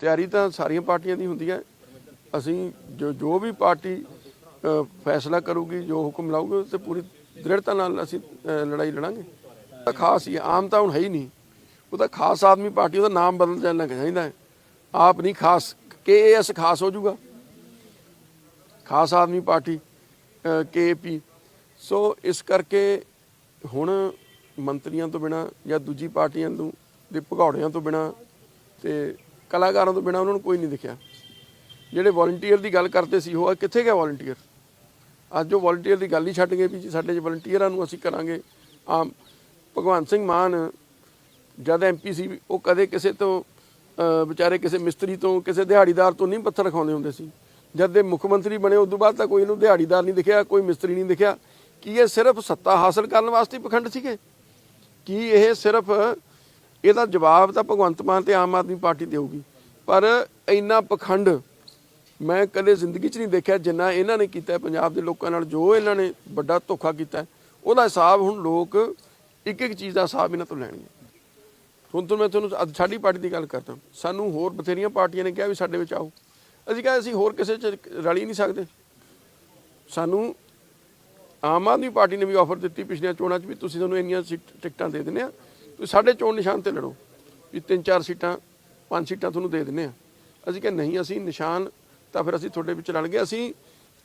ਤਿਆਰੀ ਤਾਂ ਸਾਰੀਆਂ ਪਾਰਟੀਆਂ ਦੀ ਹੁੰਦੀ ਹੈ। ਅਸੀਂ ਜੋ ਜੋ ਵੀ ਪਾਰਟੀ ਫੈਸਲਾ ਕਰੂਗੀ ਜੋ ਹੁਕਮ ਲਾਊਗੀ ਉਹ ਤੇ ਪੂਰੀ ਦ੍ਰਿੜਤਾ ਨਾਲ ਅਸੀਂ ਲੜਾਈ ਲੜਾਂਗੇ। ਤਾਂ ਖਾਸ ਹੀ ਹੈ, ਆਮ ਤਾਂ ਹੁਣ ਹੈ ਹੀ ਨਹੀਂ। ਉਹ ਤਾਂ ਖਾਸ ਆਦਮੀ ਪਾਰਟੀ ਉਹਦਾ ਨਾਮ ਬਦਲ ਜਾਣਾ ਚਾਹੀਦਾ ਹੈ। ਆਪ ਨਹੀਂ ਖਾਸ ਕੇਐਸ ਖਾਸ ਹੋ ਜਾਊਗਾ। ਖਾਸ ਆਦਮੀ ਪਾਰਟੀ ਕੇਪੀ ਸੋ ਇਸ ਕਰਕੇ ਹੁਣ ਮੰਤਰੀਆਂ ਤੋਂ ਬਿਨਾ ਜਾਂ ਦੂਜੀ ਪਾਰਟੀਆਂ ਨੂੰ ਦੇ ਭਗੌੜਿਆਂ ਤੋਂ ਬਿਨਾ ਤੇ ਕਲਾਕਾਰਾਂ ਤੋਂ ਬਿਨਾ ਉਹਨਾਂ ਨੂੰ ਕੋਈ ਨਹੀਂ ਦਿਖਿਆ। ਜਿਹੜੇ ਵੋਲੰਟੀਅਰ ਦੀ ਗੱਲ ਕਰਦੇ ਸੀ, ਉਹ ਕਿੱਥੇ ਗਿਆ ਵੋਲੰਟੀਅਰ ਅੱਜ ਉਹ ਵੋਲੰਟੀਅਰ ਦੀ ਗੱਲ ਹੀ ਛੱਡ ਗਏ ਵੀ ਜੀ, ਸਾਡੇ ਚ ਵੋਲੰਟੀਅਰਾਂ ਨੂੰ ਅਸੀਂ ਕਰਾਂਗੇ। ਆਮ ਭਗਵੰਤ ਸਿੰਘ ਮਾਨ, ਜਦ ਐਮਪੀ ਸੀ, ਉਹ ਕਦੇ ਕਿਸੇ ਤੋਂ ਵਿਚਾਰੇ ਕਿਸੇ ਮਿਸਤਰੀ ਤੋਂ, ਕਿਸੇ ਦਿਹਾੜੀਦਾਰ ਤੋਂ ਨਹੀਂ ਪੱਥਰ ਰਖਾਉਂਦੇ ਹੁੰਦੇ ਸੀ। ਜਦ ਦੇ ਮੁੱਖ ਮੰਤਰੀ ਬਣੇ ਉਸ ਤੋਂ ਬਾਅਦ ਤਾਂ ਕੋਈ ਇਹਨੂੰ ਦਿਹਾੜੀਦਾਰ ਨਹੀਂ ਦਿਖਿਆ, ਕੋਈ ਮਿਸਤਰੀ ਨਹੀਂ ਦਿਖਿਆ। ਕੀ ਇਹ ਸਿਰਫ ਸੱਤਾ ਹਾਸਲ ਕਰਨ ਵਾਸਤੇ ਪਖੰਡ ਸੀਗੇ? ਕੀ ਇਹ ਸਿਰਫ ਇਹਦਾ ਜਵਾਬ ਤਾਂ ਭਗਵੰਤ ਮਾਨ ਤੇ ਆਮ ਆਦਮੀ ਪਾਰਟੀ ਦੇਊਗੀ ਪਰ ਇੰਨਾ ਪਖੰਡ ਮੈਂ ਕਦੇ ਜ਼ਿੰਦਗੀ 'ਚ ਨਹੀਂ ਦੇਖਿਆ ਜਿੰਨਾ ਇਹਨਾਂ ਨੇ ਕੀਤਾ ਪੰਜਾਬ ਦੇ ਲੋਕਾਂ ਨਾਲ ਜੋ ਇਹਨਾਂ ਨੇ ਵੱਡਾ ਧੋਖਾ ਕੀਤਾ ਉਹਦਾ ਹਿਸਾਬ ਹੁਣ ਲੋਕ ਇੱਕ ਇੱਕ ਚੀਜ਼ ਦਾ ਹਿਸਾਬ ਇਹਨਾਂ ਤੋਂ ਲੈਣਗੇ। ਹੁਣ ਤੋਂ ਮੈਂ ਤੁਹਾਨੂੰ ਅੱਜ ਸਾਡੀ ਪਾਰਟੀ ਦੀ ਗੱਲ ਕਰਦਾ। ਸਾਨੂੰ ਹੋਰ ਬਥੇਰੀਆਂ ਪਾਰਟੀਆਂ ਨੇ ਕਿਹਾ ਵੀ ਸਾਡੇ ਵਿੱਚ ਆਓ। ਅਸੀਂ ਕਿਹਾ ਅਸੀਂ ਹੋਰ ਕਿਸੇ 'ਚ ਰਲੀ ਨਹੀਂ ਸਕਦੇ। ਸਾਨੂੰ ਆਮ ਆਦਮੀ ਪਾਰਟੀ ਨੇ ਵੀ ਆਫਰ ਦਿੱਤੀ ਪਿਛਲੀਆਂ ਚੋਣਾਂ 'ਚ ਵੀ ਤੁਸੀਂ ਤੁਹਾਨੂੰ ਇੰਨੀਆਂ ਸੀਟ- ਟਿਕਟਾਂ ਦੇ ਦਿੰਦੇ ਆ। ਤੁਸੀਂ ਸਾਡੇ ਚੋਣ ਨਿਸ਼ਾਨ ਤੇ ਲੜੋ। ਵੀ ਤਿੰਨ ਚਾਰ ਸੀਟਾਂ, ਪੰਜ ਸੀਟਾਂ ਤੁਹਾਨੂੰ ਦੇ ਦਿੰਦੇ ਆ। ਅਸੀਂ ਕਿਹਾ ਨਹੀਂ, ਅਸੀਂ ਨਿਸ਼ਾਨ ਤਾਂ ਫਿਰ ਅਸੀਂ ਤੁਹਾਡੇ ਵਿੱਚ ਰਲ ਗਏ। ਅਸੀਂ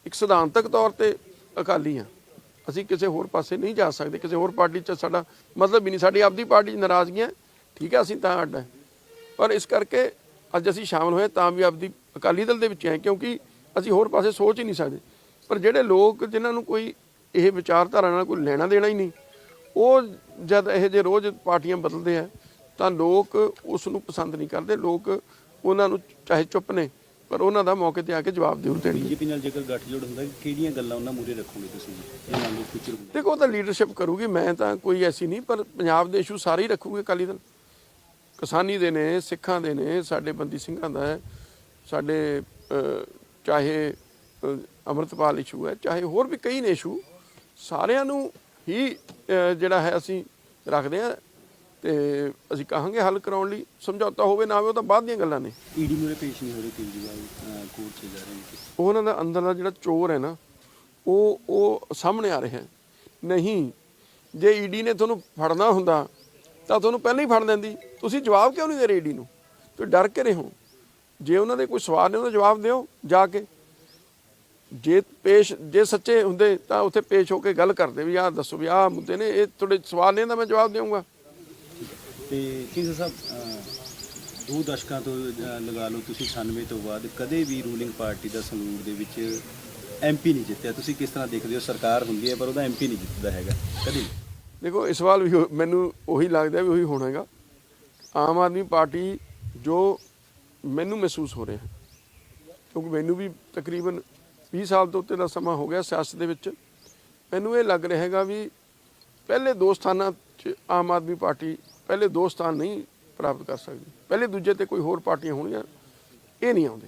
ਇੱਕ ਸਿਧਾਂਤਕ ਤੌਰ ਤੇ ਅਕਾਲੀ ਆ ਅਸੀਂ ਕਿਸੇ ਹੋਰ ਪਾਸੇ ਨਹੀਂ ਜਾ ਸਕਦੇ। ਕਿਸੇ ਹੋਰ ਪਾਰਟੀ 'ਚ ਸਾਡਾ ਮਤਲਬ ਹੀ ਨਹੀਂ। ਸਾਡੀ ਆਪਦੀ ਪਾਰਟੀ 'ਚ ਨਾਰਾਜ਼ਗੀਆਂ ਠੀਕ ਹੈ ਅਸੀਂ ਤਾਂ ਅੱਡ ਹੈ ਪਰ ਇਸ ਕਰਕੇ ਅੱਜ ਅਸੀਂ ਸ਼ਾਮਲ ਹੋਏ ਤਾਂ ਵੀ ਆਪਦੀ ਅਕਾਲੀ ਦਲ ਦੇ ਵਿੱਚ ਹੈ, ਕਿਉਂਕਿ ਅਸੀਂ ਹੋਰ ਪਾਸੇ ਸੋਚ ਹੀ ਨਹੀਂ ਸਕਦੇ। ਪਰ ਜਿਹੜੇ ਲੋਕ ਜਿਨ੍ਹਾਂ ਨੂੰ ਕੋਈ ਇਹ ਵਿਚਾਰਧਾਰਾ ਨਾਲ ਕੋਈ ਲੈਣਾ ਦੇਣਾ ਹੀ ਨਹੀਂ ਉਹ ਜਦ ਇਹ ਜੇ ਰੋਜ਼ ਪਾਰਟੀਆਂ ਬਦਲਦੇ ਆ ਤਾਂ ਲੋਕ ਉਸ ਨੂੰ ਪਸੰਦ ਨਹੀਂ ਕਰਦੇ। ਲੋਕ ਉਹਨਾਂ ਨੂੰ ਚਾਹੇ ਚੁੱਪ ਨੇ ਪਰ ਉਹਨਾਂ ਦਾ ਮੌਕੇ ਤੇ ਆ ਕੇ ਜਵਾਬ ਜ਼ਰੂਰ ਦੇਣਗੇ। ਬੀਜੇਪੀ ਨਾਲ ਜੇਕਰ ਗੱਠਜੋੜ ਹੁੰਦਾ ਕਿਹੜੀਆਂ ਗੱਲਾਂ ਉਹਨਾਂ ਮੂਰੇ ਰੱਖੋਗੇ ਤੁਸੀਂ? ਇਹ ਮੰਨ ਲਓ ਫਿਊਚਰ ਦੇਖੋ ਤਾਂ ਲੀਡਰਸ਼ਿਪ ਕਰੂਗੀ ਮੈਂ ਤਾਂ ਕੋਈ ਐਸੀ ਨਹੀਂ ਪਰ ਪੰਜਾਬ ਦੇ ਇਸ਼ੂ ਸਾਰੇ ਹੀ ਰੱਖੂਗੇ ਅਕਾਲੀ ਦਲ। ਕਿਸਾਨੀ ਦੇ ਨੇ ਸਿੱਖਾਂ ਦੇ ਨੇ ਸਾਡੇ ਬੰਦੀ ਸਿੰਘਾਂ ਦਾ ਹੈ ਸਾਡੇ ਚਾਹੇ ਅੰਮ੍ਰਿਤਪਾਲ ਇਸ਼ੂ ਹੈ ਚਾਹੇ ਹੋਰ ਵੀ ਕਈ ਨੇ ਇਸ਼ੂ ਸਾਰਿਆਂ ਨੂੰ ਹੀ ਜਿਹੜਾ ਹੈ ਅਸੀਂ ਰੱਖਦੇ ਆ ਤੇ ਅਸੀਂ ਕਹਾਂਗੇ ਹੱਲ ਕਰਾਉਣ ਲਈ। ਸਮਝੌਤਾ ਹੋਵੇ ਨਾ ਹੋਵੇ ਉਹ ਤਾਂ ਬਾਅਦ ਦੀਆਂ ਗੱਲਾਂ ਨੇ। ਈਡੀ ਮੂਰੇ ਪੇਸ਼ ਨਹੀਂ ਹੋ ਰਹੀ ਕੇਜਰੀਵਾਲ ਕੋਰਟ 'ਚ ਜਾ ਰਹੇ ਨੇ ਉਹਨਾਂ ਦਾ ਅੰਦਰਲਾ ਜਿਹੜਾ ਚੋਰ ਹੈ ਨਾ ਉਹ ਉਹ ਸਾਹਮਣੇ ਆ ਰਿਹਾ ਨਹੀਂ ਜੇ ਈਡੀ ਨੇ ਤੁਹਾਨੂੰ ਫੜਨਾ ਹੁੰਦਾ ਤਾਂ ਤੁਹਾਨੂੰ ਪਹਿਲਾਂ ਹੀ ਫੜ ਲੈਂਦੀ। ਤੁਸੀਂ ਜਵਾਬ ਕਿਉਂ ਨਹੀਂ ਦੇ ਰਹੇ ਈਡੀ ਨੂੰ? ਤੁਸੀਂ ਡਰ ਕੇ ਰਹੇ ਹੋ। ਜੇ ਉਹਨਾਂ ਦੇ ਕੋਈ ਸਵਾਲ ਨੇ ਉਹਦਾ ਜਵਾਬ ਦਿਓ ਜਾ ਕੇ। ਜੇ ਪੇਸ਼ ਜੇ ਸੱਚੇ ਹੁੰਦੇ ਤਾਂ ਉੱਥੇ ਪੇਸ਼ ਹੋ ਕੇ ਗੱਲ ਕਰਦੇ ਵੀ ਆਹ ਦੱਸੋ ਵੀ ਆਹ ਮੁੱਦੇ ਨੇ ਇਹ ਤੁਹਾਡੇ ਸਵਾਲ ਨੇ ਤਾਂ ਮੈਂ ਜਵਾਬ ਦੇਵਾਂਗਾ। ਤੇ ਕਿਸ ਸਾਹਿਬ ਦੋ ਦਸ਼ਕਾਂ ਤੋਂ ਲਗਾ ਲਓ ਤੁਸੀਂ 98 ਤੋਂ ਬਾਅਦ ਕਦੇ ਵੀ ਰੂਲਿੰਗ ਪਾਰਟੀ ਦਾ ਸੰਗਰੂਰ ਦੇ ਵਿੱਚ ਐਮਪੀ ਨਹੀਂ ਜਿੱਤਿਆ। ਤੁਸੀਂ ਕਿਸ ਤਰ੍ਹਾਂ ਦੇਖਦੇ ਹੋ? ਸਰਕਾਰ ਹੁੰਦੀ ਹੈ ਪਰ ਉਹਦਾ ਐਮਪੀ ਨਹੀਂ ਜਿੱਤਦਾ ਹੈਗਾ। ਕਦੇ। ਦੇਖੋ ਇਸ ਵਾਰ ਵੀ ਮੈਨੂੰ ਉਹੀ ਲੱਗਦਾ ਵੀ ਉਹੀ ਹੋਣਾ ਹੈਗਾ। ਆਮ ਆਦਮੀ ਪਾਰਟੀ ਜੋ ਮੈਨੂੰ ਮਹਿਸੂਸ ਹੋ ਰਿਹਾ ਕਿਉਂਕਿ ਮੈਨੂੰ ਵੀ ਤਕਰੀਬਨ 20 ਸਾਲ ਤੋਂ ਉੱਤੇ ਦਾ ਸਮਾਂ ਹੋ ਗਿਆ ਸਿਆਸਤ ਦੇ ਵਿੱਚ। ਮੈਨੂੰ ਇਹ ਲੱਗ ਰਿਹਾ ਹੈਗਾ ਵੀ ਪਹਿਲੇ ਦੋ ਸਥਾਨਾਂ 'ਚ ਆਮ ਆਦਮੀ ਪਾਰਟੀ ਪਹਿਲੇ ਦੋ ਸਥਾਨ ਨਹੀਂ ਪ੍ਰਾਪਤ ਕਰ ਸਕਦੀ। ਪਹਿਲੇ ਦੂਜੇ ਤੇ ਕੋਈ ਹੋਰ ਪਾਰਟੀਆਂ ਹੋਣੀਆਂ, ਇਹ ਨਹੀਂ ਆਉਂਦੇ।